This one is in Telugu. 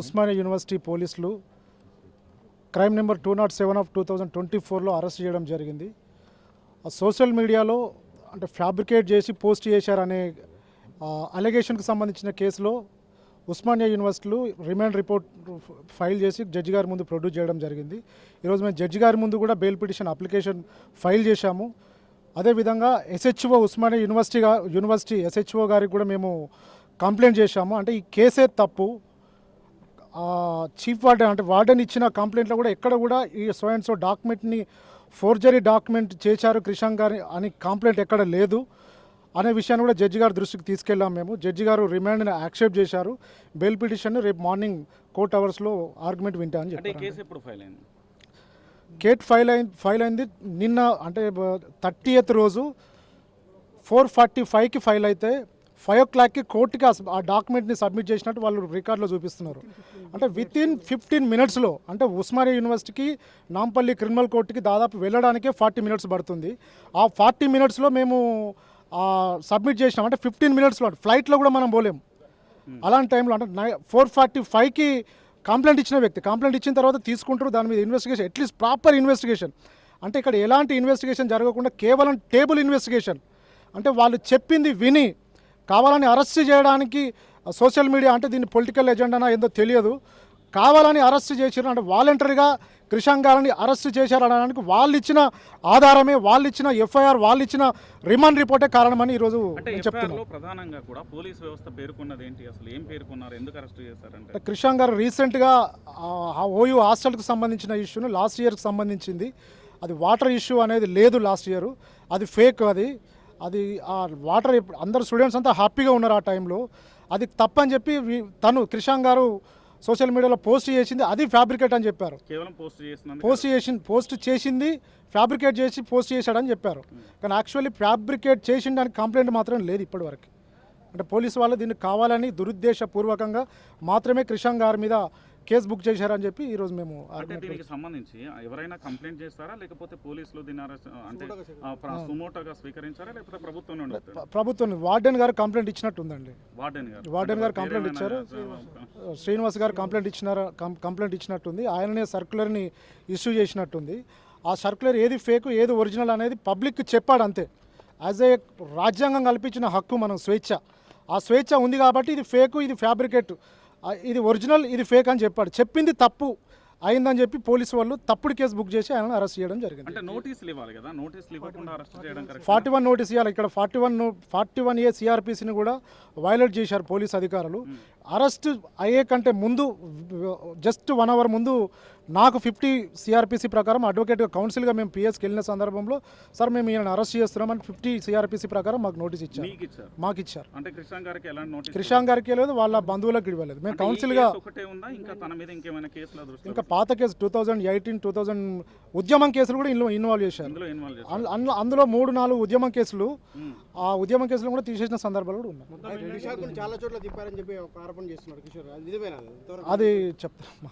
ఉస్మానియా యూనివర్సిటీ పోలీసులు crime number two not seven of two thousand twenty ఫోర్లో అరెస్ట్ చేయడం జరిగింది. సోషల్ మీడియాలో అంటే ఫ్యాబ్రికేట్ చేసి పోస్ట్ చేశారనే అలిగేషన్కి సంబంధించిన కేసులో ఉస్మానియా యూనివర్సిటీలు రిమాండ్ రిపోర్ట్ ఫైల్ చేసి జడ్జి గారి ముందు ప్రొడ్యూస్ చేయడం జరిగింది. ఈరోజు మేము జడ్జి గారి ముందు కూడా బెయిల్ పిటిషన్ అప్లికేషన్ ఫైల్ చేశాము. అదేవిధంగా SHO Osmania university university SHO గారికి కూడా మేము కంప్లైంట్ చేశాము. అంటే ఈ కేసే తప్పు. చీఫ్ వార్డెన్ అంటే వార్డెన్ ఇచ్చిన కంప్లైంట్లో కూడా ఎక్కడ కూడా ఈ సో అండ్ సో డాక్యుమెంట్ని ఫోర్జరీ డాక్యుమెంట్ చేశారు క్రిషాంక్ గారి అని కంప్లైంట్ ఎక్కడ లేదు అనే విషయాన్ని కూడా జడ్జి గారి దృష్టికి తీసుకెళ్ళాం మేము. జడ్జి గారు రిమాండ్ని యాక్సెప్ట్ చేశారు. బెయిల్ పిటిషన్ రేపు మార్నింగ్ కోర్ట్ అవర్స్లో ఆర్గ్యుమెంట్ వింటా అని అంటే ఈ చెప్పారు కేట్ ఫైల్ అయింది ఫైల్ అయింది నిన్న అంటే థర్టీ ఎయిత్ రోజు ఫోర్ ఫార్టీ ఫైవ్కి ఫైల్ అయితే ఫైవ్ ఓ క్లాక్కి కోర్టుకి ఆ- డాక్యుమెంట్ని సబ్మిట్ చేసినట్టు వాళ్ళు రికార్డులో చూపిస్తున్నారు. అంటే విత్ ఇన్ ఫిఫ్టీన్ మినిట్స్లో అంటే ఉస్మానియా యూనివర్సిటీకి నాంపల్లి క్రిమినల్ కోర్టుకి దాదాపు వెళ్ళడానికే ఫార్టీ మినిట్స్ పడుతుంది. ఆ ఫార్టీ మినిట్స్లో మేము సబ్మిట్ చేసినాం. అంటే ఫిఫ్టీన్ మినిట్స్లో ఫ్లైట్లో కూడా మనం పోలేము అలాంటి టైంలో అంటే నై ఫోర్ ఫార్టీ ఫైవ్కి కంప్లైంట్ ఇచ్చిన వ్యక్తి కంప్లైంట్ ఇచ్చిన తర్వాత తీసుకుంటారు దాని మీద ఇన్వెస్టిగేషన్ అట్లీస్ట్ ప్రాపర్ ఇన్వెస్టిగేషన్. అంటే ఇక్కడ ఎలాంటి ఇన్వెస్టిగేషన్ జరగకుండా కేవలం టేబుల్ ఇన్వెస్టిగేషన్. అంటే వాళ్ళు చెప్పింది విని కావాలని అరెస్ట్ చేయడానికి సోషల్ మీడియా అంటే దీన్ని పొలిటికల్ ఎజెండానా ఏందో తెలియదు. కావాలని అరెస్ట్ చేసారు అంటే వాలంటరీగా క్రిషాంక్ గారిని అరెస్ట్ చేశారు అనడానికి వాళ్ళు ఇచ్చిన ఆధారమే వాళ్ళు ఇచ్చిన ఎఫ్ఐఆర్ వాళ్ళు ఇచ్చిన రిమాండ్ రిపోర్టే కారణమని ఈరోజు లో ప్రధానంగా కూడా పోలీస్ వ్యవస్థ పేర్కొన్నది ఏంటి? అసలు ఏం పేర్కొన్నారు? ఎందుకు అరెస్ట్ చేశారంటే? అంటే క్రిషాంక్ గారు రీసెంట్గా ఓయూ హాస్టల్కి సంబంధించిన ఇష్యూను లాస్ట్ ఇయర్కి సంబంధించింది. అది వాటర్ ఇష్యూ అనేది లేదు లాస్ట్ ఇయర్. అది ఫేక్ అది. అది ఆ వాటర్ అందరు స్టూడెంట్స్ అంతా హ్యాపీగా ఉన్నారు ఆ టైంలో. అది తప్పని చెప్పి తను క్రిషాంక్ గారు సోషల్ మీడియాలో పోస్ట్ చేసింది అది ఫ్యాబ్రికేట్ అని చెప్పారు. కేవలం పోస్ట్ పోస్ట్ చేసి పోస్ట్ చేసింది ఫ్యాబ్రికేట్ చేసి పోస్ట్ చేశాడని చెప్పారు. కానీ యాక్చువల్లీ ఫ్యాబ్రికేట్ చేసిండని కంప్లైంట్ మాత్రం లేదు ఇప్పటివరకు. అంటే పోలీసు వాళ్ళు దీన్ని కావాలని దురుద్దేశపూర్వకంగా మాత్రమే క్రిషాంక్ గారి మీద కేసు బుక్ చేశారని చెప్పి ఈరోజు మేము అంటే ఆర్గ్యుమెంట్ దీనికి సంబంధించి ఎవరైనా కంప్లైంట్ చేస్తారా? లేకపోతే పోలీసులు అరెస్ట్ అంటే సుమోటోగా స్వీకరించారా? లేకపోతే ప్రభుత్వం నుండి ప్రభుత్వం వార్డెన్ గారు కంప్లైంట్ ఇచ్చినట్టుందండి వార్డెన్ గారు. వార్డెన్ గారు కంప్లైంట్ ఇచ్చారు. శ్రీనివాస్ గారు కంప్లైంట్ ఇచ్చినారు? కంప్లైంట్ ఇచ్చినట్టుంది ఆయననే సర్క్యులర్ని ఇష్యూ చేసినట్టుంది ఆ సర్క్యులర్ ఏది ఫేక్ ఏది ఒరిజినల్ అనేది పబ్లిక్ చెప్పాడు అంతే. యాజ్ ఏ రాజ్యాంగం కల్పించిన హక్కు మనం స్వేచ్ఛ. ఆ స్వేచ్ఛ ఉంది కాబట్టి ఇది ఫేక్ ఇది ఫ్యాబ్రికేట్. ఇది ఒరిజినల్ ఇది ఫేక్ అని చెప్పాడు. చెప్పింది తప్పు అయిందని చెప్పి పోలీసు వాళ్ళు తప్పుడు కేసు బుక్ చేసి ఆయన అరెస్ట్ చేయడం జరిగింది. అంటే నోటీసులు ఇవ్వాలి కదా? నోటీసులు ఇవ్వకుండా అరెస్ట్ చేయడం కరెక్ట్ ఫార్టీ వన్ నోటీస్ ఇవ్వాలి. ఇక్కడ forty one forty one A సిఆర్పిసిని కూడా వైలేట్ చేశారు పోలీస్ అధికారులు. అరెస్ట్ అయ్యే కంటే ముందు జస్ట్ వన్ అవర్ ముందు నాకు ఫిఫ్టీ సిఆర్పిసి ప్రకారం అడ్వకేట్ కౌన్సిల్గా మేము పిఎస్కి వెళ్ళిన సందర్భంలో సార్ మేము ఈయన అరెస్ట్ చేస్తున్నామని ఫిఫ్టీ సిఆర్పిసి ప్రకారం మాకు నోటీస్ ఇచ్చారు. మీకు ఇచ్చారు? అంటే కృష్ణ గారికి ఎలాంటి నోటీస్ గారికి వాళ్ళ బంధువులకు ఇవ్వలేదు. మేము కౌన్సిల్గా కేసు ఒకటే ఉందా? ఇంకా తన మీద ఇంకేమైనా కేసుల దృష్టి ఇంకా పాత case two thousand eighteen two thousand ఉద్యమం కేసులు కూడా ఇందులో ఇన్వాల్వ్ చేశారు. అందులో- అందులో మూడు నాలుగు ఉద్యమం కేసులు ఆ ఉద్యమం కేసులు కూడా తీసేసిన సందర్భాలు కూడా ఉన్నాయి. చాలా చోట్ల తిప్పారని చెప్పి ఒక ఆరోపణ చేస్తున్నారు కిషోర్. అది చెప్తాను